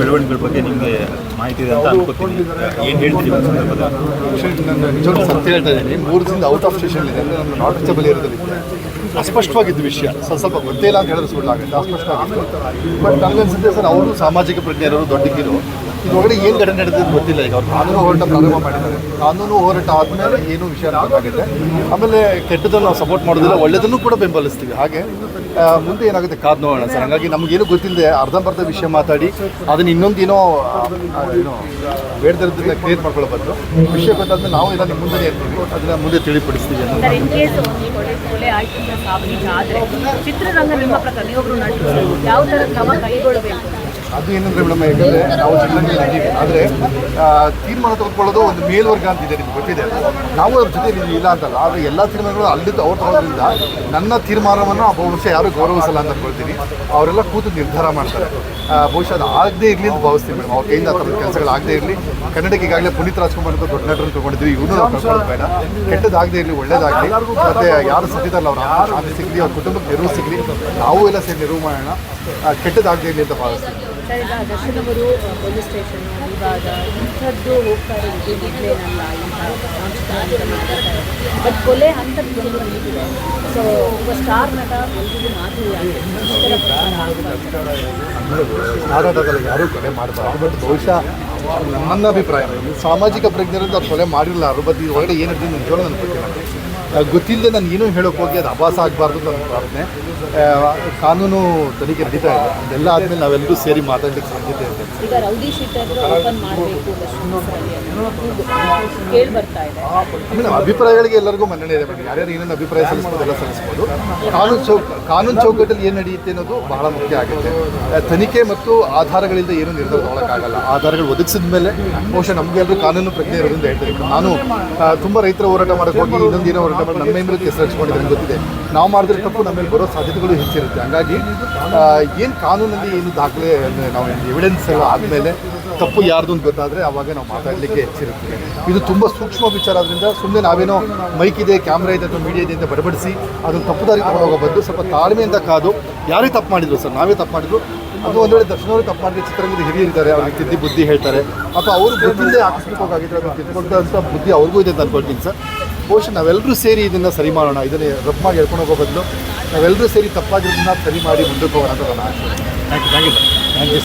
ಬೆಳವಣಿಗೆಗಳ ಬಗ್ಗೆ ನಿಮಗೆ ಮಾಹಿತಿ ಇದೆ ಅಂತ ಅನ್ಕೋತೀನಿ. ಏನು ಹೇಳ್ತೀನಿ ಒಂದು ಸಂದರ್ಭದಲ್ಲಿ? ನಿಜವಾಗ್ಲೂ ಸತ್ಯ ಹೇಳ್ತಾ ಇದ್ದೀನಿ. ಮೂರು ದಿನದ ಔಟ್ ಆಫ್ ಸ್ಟೇಷನ್ ಇದೆ. ನಾನು ನಾಟ್ ಟಚಬಲ್ ಇರೋದ್ರಿಂದ ಅಸ್ಪಷ್ಟವಾಗಿದ್ದು ವಿಷಯ. ಸ್ವಲ್ಪ ಸ್ವಲ್ಪ ಗೊತ್ತೇ ಇಲ್ಲ ಅಂತ ಹೇಳಿದ್ರೆ ಸುಳ್ಳಾಗುತ್ತೆ. ಅಸ್ಪಷ್ಟವಾಗಿತ್ತು. ಬಟ್ ನನಗನ್ಸುತ್ತೆ ಸರ್, ಅವರು ಸಾಮಾಜಿಕ ಪ್ರಜ್ಞೆಯವರು, ದೊಡ್ಡ ಇದ್ರೊಳಗಡೆ ಏನು ಘಟನೆ ನಡೆದಿದ್ದು ಗೊತ್ತಿಲ್ಲ. ಈಗ ಅವ್ರು ಕಾನೂನು ಹೋರಾಟ ಪ್ರಾರಂಭ ಮಾಡಿದ್ದಾರೆ. ಕಾನೂನು ಹೋರಾಟ ಆದಮೇಲೆ ಏನು ವಿಷಯ ಗೊತ್ತಾಗುತ್ತೆ ಆಮೇಲೆ ಕೆಟ್ಟದನ್ನು ನಾವು ಸಪೋರ್ಟ್ ಮಾಡೋದಿಲ್ಲ ಒಳ್ಳೆಯದನ್ನು ಕೂಡ ಬೆಂಬಲಿಸ್ತೀವಿ. ಹಾಗೆ ಮುಂದೆ ಏನಾಗುತ್ತೆ? ಕಾದ್ ನೋಡೋಣ ಸರ್. ಹಾಗಾಗಿ ನಮಗೇನು ಗೊತ್ತಿಲ್ಲದೆ ಅರ್ಧಂಬರ್ಧ ವಿಷಯ ಮಾತಾಡಿ ಅದನ್ನ ಇನ್ನೊಂದೇನೋ ಏನೋ ಕ್ಲಿಯರ್ ಬೇಡದಿರೋದನ್ನ ಕ್ರಿಯೇಟ್ ಮಾಡ್ಕೊಳ್ಳೋ ಬದಲು ವಿಷಯ ಗೊತ್ತಾದ್ರೆ ನಾವು ಎಲ್ಲ ನಿಮ್ಮ ಮುಂದೆ ಇರ್ತೀವಿ ಅದನ್ನ ಮುಂದೆ ತಿಳಿಪಡಿಸ್ತೀವಿ ಚಿತ್ರರಂಗ ನಿಮ್ಮ ಪ್ರಕಾರ ಯಾವ ಥರ ಕ್ರಮ ಕೈಗೊಳ್ಳಬೇಕು? ಅದು ಏನಂದ್ರೆ ಮೇಡಮ್, ಯಾಕಂದ್ರೆ ನಾವು ಜಿಲ್ಲಾ ಆದರೆ ತೀರ್ಮಾನ ತೆಗೆದುಕೊಳ್ಳೋದು ಒಂದು ಮೇಲ್ವರ್ಗ ಅಂತ ಇದೆ, ನಿಮ್ಗೆ ಗೊತ್ತಿದೆ ನಾವು ಅವ್ರ ಜೊತೆ ಇಲ್ಲಿ ಅಂತಲ್ಲ. ಆದರೆ ಎಲ್ಲ ತೀರ್ಮಾನಗಳು ಅಲ್ಲಿದ್ದು ಅವ್ರು ತಗೋದ್ರಿಂದ ನನ್ನ ತೀರ್ಮಾನವನ್ನು ಬಹುಶಃ ಯಾರು ಗೌರವಿಸಲ್ಲ ಅಂತ ಅನ್ಕೊಳ್ತೀನಿ. ಅವರೆಲ್ಲ ಕೂತು ನಿರ್ಧಾರ ಮಾಡ್ತಾರೆ. ಬಹುಶಃ ಅದು ಆಗದೆ ಇರಲಿ ಅಂತ ಭಾವಿಸ್ತೀನಿ ಮೇಡಮ್. ಅವ್ರ ಕೈಯಿಂದ ಕೆಲಸಗಳು ಆಗದೇ ಇರಲಿ. ಕನ್ನಡಕ್ಕೆ ಈಗಾಗಲೇ ಪುನೀತ್ ರಾಜ್ಕುಮಾರ್ ಅಂತ ದೊಡ್ಡ ನಟರನ್ನು ತೊಗೊಂಡಿದ್ವಿ ಇವನು ಬೇಡ. ಕೆಟ್ಟದಾಗದೇ ಇರಲಿ, ಒಳ್ಳೇದಾಗಲಿ. ಮತ್ತೆ ಯಾರು ಸತ್ತಿದಾರಲ್ಲ ಅವ್ರ ಶಾಂತಿ ಸಿಗಲಿ, ಅವ್ರ ಕುಟುಂಬಕ್ಕೆ ನೆರವು ಸಿಗಲಿ, ನಾವು ಎಲ್ಲ ಸೇರಿ ನೆರವು ಮಾಡೋಣ. ಕೆಟ್ಟದಾಗದೇ ಇರಲಿ ಅಂತ ಭಾವಿಸ್ತೀನಿ. ಸರ್ ಈಗ ದರ್ಶನವರು ಪೊಲೀಸ್ ಸ್ಟೇಷನ್ ವಿವಾದ ಇಂಥದ್ದು ಹೋಗ್ತಾ ಇರೋದು ಇದೇನಲ್ಲ ಇಂಥ ಬಟ್ ಕೊಲೆ ನಿಂತಿದೆ ಸೊ ಒಬ್ಬ ಸ್ಟಾರ್ ನಟ ಎಲ್ರಿಗೂ ಮಾತು ಯಾರೂ ಕೊಲೆ ಮಾಡ್ತಾರೆ ಬಟ್ ಬಹುಶಃ ನನ್ನ ಅಭಿಪ್ರಾಯ. ಸಾಮಾಜಿಕ ಪ್ರಜ್ಞರಿಂದ ಅವ್ರು ಕೊಲೆ ಮಾಡಿರಲ್ಲ ಬಟ್ ಈ ಒಳಗಡೆ ಏನು ನಿಜವಾಗ ಆ, ಗೊತ್ತಿಲ್ಲದೆ ನಾನು ಏನೂ ಹೇಳೋಕೆ ಹೋಗಿ ಅದು ಅಭಾಸ ಆಗಬಾರ್ದು ಅಂತ ನನ್ನ ಪ್ರಾರ್ಥನೆ. ಕಾನೂನು ತನಿಖೆ ನಡೀತಾ ಇದೆ. ಅದೆಲ್ಲ ಆದಮೇಲೆ ನಾವೆಲ್ಲರೂ ಸೇರಿ ಮಾತಾಡಲಿಕ್ಕೆ ಸಾಧ್ಯತೆ ಇದೆ. ಮೇಡಮ್ ಅಭಿಪ್ರಾಯಗಳಿಗೆ ಎಲ್ಲರಿಗೂ ಮನ್ನಣೆ ಇದೆ ಮೇಡಮ್. ಯಾರ್ಯಾರು ಏನೇನು ಅಭಿಪ್ರಾಯ ಸಲ್ಲಿಸ್ಬೋದು ಎಲ್ಲ ಸಲ್ಲಿಸ್ಬೋದು. ಕಾನೂನು ಚೌಕ ಕಾನೂನು ಚೌಕಟ್ಟಲ್ಲಿ ಏನು ನಡೆಯುತ್ತೆ ಅನ್ನೋದು ಬಹಳ ಮುಖ್ಯ ಆಗುತ್ತೆ. ತನಿಖೆ ಮತ್ತು ಆಧಾರಗಳಿಂದ ಏನು ನಿರ್ಧಾರ ತಗೊಳಕ್ಕಾಗಲ್ಲ. ಆಧಾರಗಳು ಒದಗಿಸಿದ ಮೇಲೆ ಬಹುಶಃ ನಮಗೆಲ್ಲರೂ ಕಾನೂನು ಪ್ರಜ್ಞೆ ಇರೋದ್ರಿಂದ ಹೇಳ್ತೀನಿ ನಾನು ತುಂಬ ರೈತರ ಹೋರಾಟ ಮಾಡೋಕ್ಕೆ ಹೋಗಿ ಇನ್ನೊಂದು ಏನೋ ಹೋರಾಟ ಮಾಡಿ ನಮ್ಮ ಮೇಲೆ ಹೆಸರು ಹಚ್ಕೊಂಡಿದ್ದೀನಿ ಗೊತ್ತಿದೆ. ನಾವು ಮಾಡಿದ್ರೆ ತಪ್ಪು, ನಮ್ಮ ಮೇಲೆ ಬರೋ ಸಾಧ್ಯತೆಗಳು ಹೆಚ್ಚಿರುತ್ತೆ. ಹಾಗಾಗಿ ಏನು ಕಾನೂನಲ್ಲಿ ಏನು ದಾಖಲೆ ನಾವು ಎವಿಡೆನ್ಸ್ ಎಲ್ಲ ಆದಮೇಲೆ ತಪ್ಪು ಯಾರ್ದು ಅಂತ ಗೊತ್ತಾದರೆ ಅವಾಗ ನಾವು ಮಾತಾಡಲಿಕ್ಕೆ ಹೆಚ್ಚಿರುತ್ತೆ. ಇದು ತುಂಬ ಸೂಕ್ಷ್ಮ ವಿಚಾರ ಆದ್ರಿಂದ ಸುಮ್ಮನೆ ನಾವೇನೋ ಮೈಕ್ ಇದೆ ಕ್ಯಾಮ್ರಾ ಇದೆ ಅಥವಾ ಮೀಡಿಯಾ ಇದೆ ಅಂತ ಬಡಬಡಿಸಿ ಅದನ್ನು ತಪ್ಪು ದಾರಿ ತಗೊಂಡು ಬಂದು ಸ್ವಲ್ಪ ತಾಳ್ಮೆಯಿಂದ ಕಾದು ಯಾರೇ ತಪ್ಪು ಮಾಡಿದ್ರು ಸರ್? ನಾವೇ ತಪ್ಪು ಮಾಡಿದ್ರು. ಅದು ಒಂದು ವೇಳೆ ದರ್ಶನವ್ರು ತಪ್ಪು ಮಾಡಿದ್ರೆ ಚಿತ್ರರಂಗದ ಹಿರಿಯರಿದ್ದಾರೆ ಅವ್ರಿಗೆ ತಿದ್ದಿ ಬುದ್ಧಿ ಹೇಳ್ತಾರೆ. ಅಥವಾ ಅವರು ಬುದ್ಧಿಯಿಂದ ಆಕಸ್ಮಿಕವಾಗಿದ್ದರೆ ಅದನ್ನು ತಿದ್ದುಕೊಂಡಂಥ ಬುದ್ಧಿ ಅವ್ರಿಗೂ ಇದೆ ಅಂತ ಅನ್ಕೊಳ್ತೀನಿ ಸರ್. ಬಹುಶಃ ನಾವೆಲ್ಲರೂ ಸೇರಿ ಇದನ್ನು ಸರಿ ಮಾಡೋಣ. ಇದನ್ನೇ ರಫ್ಮಾಗಿ ಹೇಳ್ಕೊಂಡು ಹೋಗೋ ಬದಲು ನಾವೆಲ್ಲರೂ ಸೇರಿ ತಪ್ಪಾಗಿರೋದನ್ನ ಸರಿ ಮಾಡಿ ಮುಂದಕ್ಕೆ ಹೋಗೋಣ ಅಂತ thank you thank you sir thank you